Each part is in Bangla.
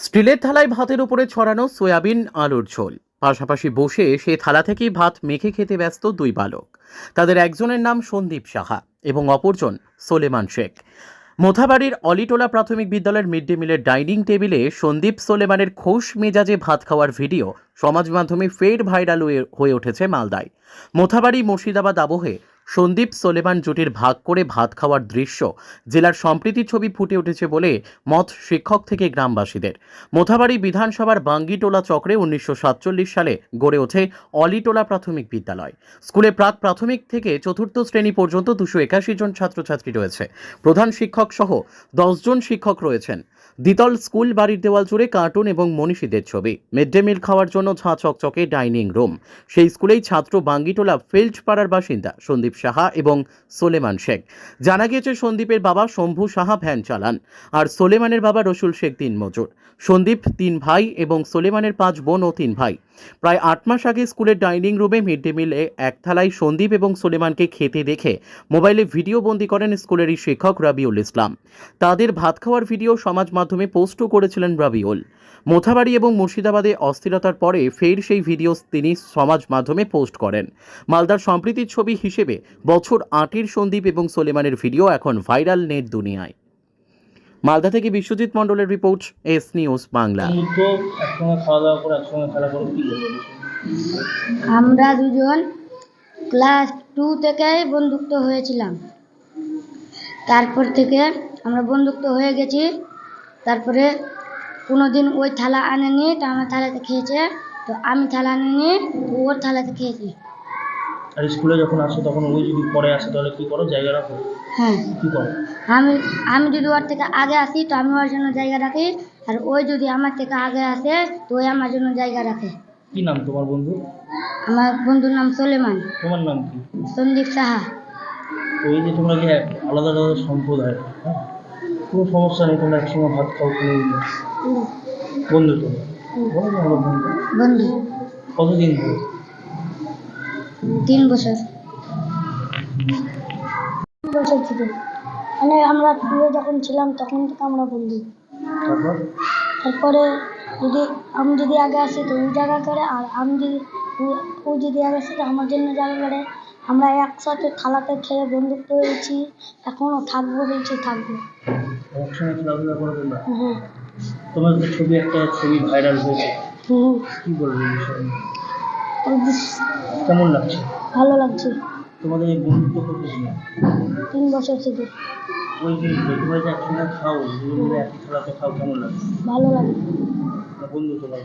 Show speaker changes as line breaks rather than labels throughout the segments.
স্টিলের থালায় ভাতের উপরে ছড়ানো সয়াবিন, আলুর ঝোল। পাশাপাশি বসে সে থালা থেকেই ভাত মেখে খেতে ব্যস্ত দুই বালক। তাদের একজনের নাম সন্দীপ সাহা এবং অপরজন সোলেমান শেখ। মোথাবাড়ির অলিটোলা প্রাথমিক বিদ্যালয়ের মিড ডে মিলের ডাইনিং টেবিলে সন্দীপ সোলেমানের খোশ মেজাজে ভাত খাওয়ার ভিডিও সমাজ মাধ্যমে ফের ভাইরাল হয়ে- হয়ে উঠেছে মালদায়। মোথাবাড়ি মুর্শিদাবাদ আবহে সন্দীপ সোলেমান জুটির ভাগ করে ভাত খাওয়ার দৃশ্য জেলার সম্প্রীতির ছবি ফুটে উঠেছে বলে মত শিক্ষক থেকে গ্রামবাসীদের। মোথাবাড়ি বিধানসভার বাঙ্গিটোলা চক্রে উনিশশো সাতচল্লিশ সালে গড়ে ওঠে অলিটোলা প্রাথমিক বিদ্যালয়। স্কুলে প্রাক প্রাথমিক থেকে চতুর্থ শ্রেণি পর্যন্ত দুশো একাশি জন ছাত্রছাত্রী রয়েছে। প্রধান শিক্ষক সহ দশজন শিক্ষক রয়েছেন। দ্বিতল স্কুল বাড়ির দেওয়াল জুড়ে কার্টুন এবং মনীষীদের ছবি। মিড ডে মিল খাওয়ার জন্য ঝাঁ চকচকে ডাইনিং রুম। সেই স্কুলেই ছাত্র বাঙ্গিটোলা ফিল্ড পাড়ার বাসিন্দা সন্দীপ সাহা এবং সোলেমান শেখ। জানা গিয়েছে, সন্দীপের বাবা শম্ভু সাহা ভ্যান চালান, আর সোলেমানের বাবা রসুল শেখ দিন মজুর। সন্দীপ তিন ভাই এবং সোলেমানের পাঁচ বোন ও তিন ভাই। প্রায় আট মাস আগে স্কুলের ডাইনিং রুমে মিড ডে মিলে এক থালায় সন্দীপ এবং সোলেমানকে খেতে দেখে মোবাইলে ভিডিও বন্দি করেন স্কুলেরই শিক্ষক রাবিউল ইসলাম। তাদের ভাত খাওয়ার ভিডিও সমাজ মাধ্যমে পোস্টও করেছিলেন রাবিউল। মোথাবাড়ি এবং মুর্শিদাবাদে অস্থিরতার পরে ফের সেই ভিডিও তিনি সমাজ মাধ্যমে পোস্ট করেন। মালদার সম্প্রীতির ছবি হিসেবে বছর আটের সন্দীপ এবং সোলেমানের ভিডিও এখন ভাইরাল নেট দুনিয়ায়। মালদা থেকে বিশ্বজিৎ মণ্ডলের রিপোর্ট এস নিউজ বাংলা।
আমরা দুজন ক্লাস টু থেকেই বন্ধুত্ব হয়েছিলাম। তারপর থেকে আমরা বন্ধুত্ব হয়ে গেছি। তারপরে কোনো দিন ওই থালা আনেনি তো আমার থালাতে খেয়েছে তো আমি থালা আনিনি ওর থালাতে খেয়েছি।
আর স্কুলে যখন আসো তখন ওই যদি পরে আসে তাহলে কী করো? জায়গা রাখো?
হ্যাঁ।
কী করো?
আমি আমি যদি ওর থেকে আগে আসি তো আমি ওর জন্য জায়গা রাখি আর ওই যদি আমার থেকে আগে আসে তো ওই আমার জন্য জায়গা রাখে।
কী নাম তোমার বন্ধু?
আমার বন্ধুর নাম সোলেমান।
তোমার নাম কি?
সন্দীপ সাহা।
এই যে তোমরা এক আলাদা আলাদা সম্প্রদায়? হ্যাঁ। কোনো সমস্যা নেই তোমরা একসঙ্গে ভাত খাও কোনো বন্ধু তো? বলো না আমরা বন্ধু।
বন্ধু।
কতদিন ধরে?
তিন বছর। বছর থেকে। মানে আমরা টুয়ে যখন ছিলাম তখন থেকে আমরা বন্ধু।
তারপর?
তারপরে যদি আমি যদি আগে আসি তো ওই জায়গা করে আর আমি যদি ও যদি আগে আসে তো আমার জন্য জায়গা করে। আমরা একসাথে থালাতে খেয়ে বন্ধুত্ব হয়েছি। এখনও থাকব বলছি থাকব।
একসঙ্গে খেলাধুলা করবে
না।
তোমার তো ছবি একটা ছবি ভাইরাল হয়েছে।
কি
কী বলবে বিষয়ে? কেমন লাগছে?
ভালো লাগছে।
তোমাদের এই বন্ধুত্ব কতদিন
তিন বছর থেকে।
ওই যে তোমরা যে একসঙ্গে খাও? দুজন একই খেলাতে খাও? কেমন লাগে
ভালো লাগে।
না বন্ধু তোমার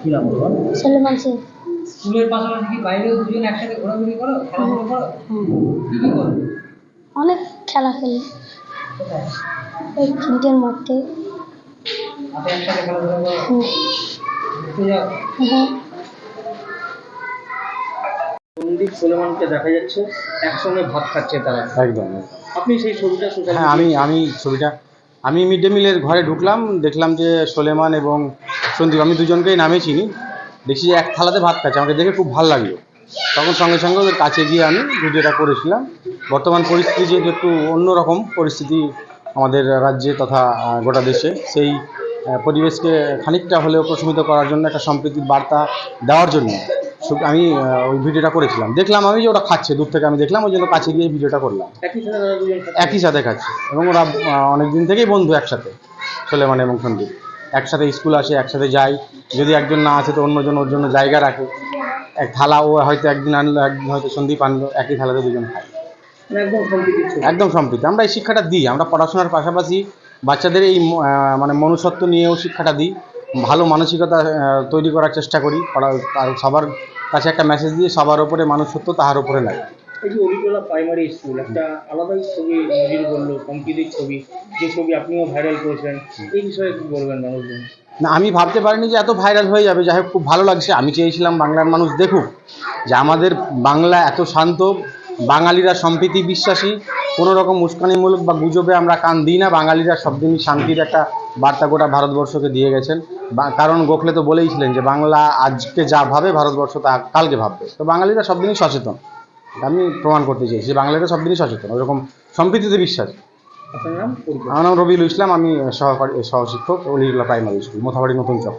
কি নাম তোমার?
সলমান শেখ
স্কুলের পাশাপাশি কি বাইরেও দুজন একসাথে ঘোরাঘুরি করো? খেলাধুলো করো? কি কি করো?
অনেক খেলা খেলি। ওই মধ্যে।
সন্দীপ সোলেমানকে দেখা যাচ্ছে একসঙ্গে ভাত খাচ্ছে তারা।
একদম।
আপনি সেই ছবিটা সোশ্যাল
হ্যাঁ আমি আমি ছবিটা আমি মিড ডে মিলের ঘরে ঢুকলাম দেখলাম যে সোলেমান এবং সন্দীপ আমি দুজনকেই নামে চিনি। দেখছি যে এক থালাতে ভাত খাচ্ছে আমাকে দেখে খুব ভালো লাগল। তখন সঙ্গে সঙ্গে ওদের কাছে গিয়ে আমি ভিডিওটা করেছিলাম। বর্তমান পরিস্থিতি যেহেতু একটু অন্যরকম পরিস্থিতি আমাদের রাজ্যে তথা গোটা দেশে সেই পরিবেশকে খানিকটা হলেও প্রশমিত করার জন্য একটা সম্প্রীতির বার্তা দেওয়ার জন্য আমি ওই ভিডিওটা করেছিলাম। দেখলাম আমি যে ওরা খাচ্ছে দূর থেকে আমি দেখলাম ওই জন্য কাছে গিয়ে ভিডিওটা করলাম।
একই সাথে খাচ্ছে।
এবং ওরা অনেক দিন থেকেই বন্ধু একসাথে সোলেমান এবং সন্দীপ। একসাথে স্কুল আসে একসাথে যায়। যদি একজন না আসে তো অন্যজন ওর জন্য জায়গা রাখে। এক থালা ও হয়তো একদিন আনলো একদিন হয়তো সন্দীপ আনলো একই থালাতে দুজন খায়।
মানে একদম
সম্প্রীতি আমরা এই শিক্ষাটা দিই আমরা পড়াশোনার পাশাপাশি বাচ্চাদের এই মানে মনুষ্যত্ব নিয়েও শিক্ষাটা দিই। ভালো মানসিকতা তৈরি করার চেষ্টা করি। সবার কাছে একটা মেসেজ দিয়ে সবার ওপরে মানুষত্ব তাহার ওপরে নাই
এই যে অলিটোলা প্রাইমারি স্কুল একটা আলাদাই ছবি নজির বলল সম্প্রীতির ছবি। যে ছবি আপনিও ভাইরাল করেছেন এই বিষয়ে কি বলবেন মানুষজন?
না, আমি ভাবতে পারিনি যে এত ভাইরাল হয়ে যাবে। যাই হোক, খুব ভালো লাগছে। আমি চেয়েছিলাম বাংলার মানুষ দেখুক যে আমাদের বাংলা এত শান্ত, বাঙালিরা সম্প্রীতি বিশ্বাসী, কোনো রকম উস্কানিমূলক বা গুজবে আমরা কান দিই না। বাঙালিরা সবদিনই শান্তির একটা বার্তা গোটা ভারতবর্ষকে দিয়ে গেছেন। কারণ গোখলে তো বলেইছিলেন যে বাংলা আজকে যা ভাবে, ভারতবর্ষ তা কালকে ভাববে। তো বাঙালিরা সবদিনই সচেতন। আমি প্রমাণ করতে চেয়েছি বাঙালিরা সবদিনই সচেতন। ওরকম সম্প্রীতিতে বিশ্বাস।
আপনার নাম?
আমার নাম রবিউল ইসলাম, আমি সহকারী সহশিক্ষক অলিগুলা প্রাইমারি স্কুল, মোথাবাড়ি নতুন চক।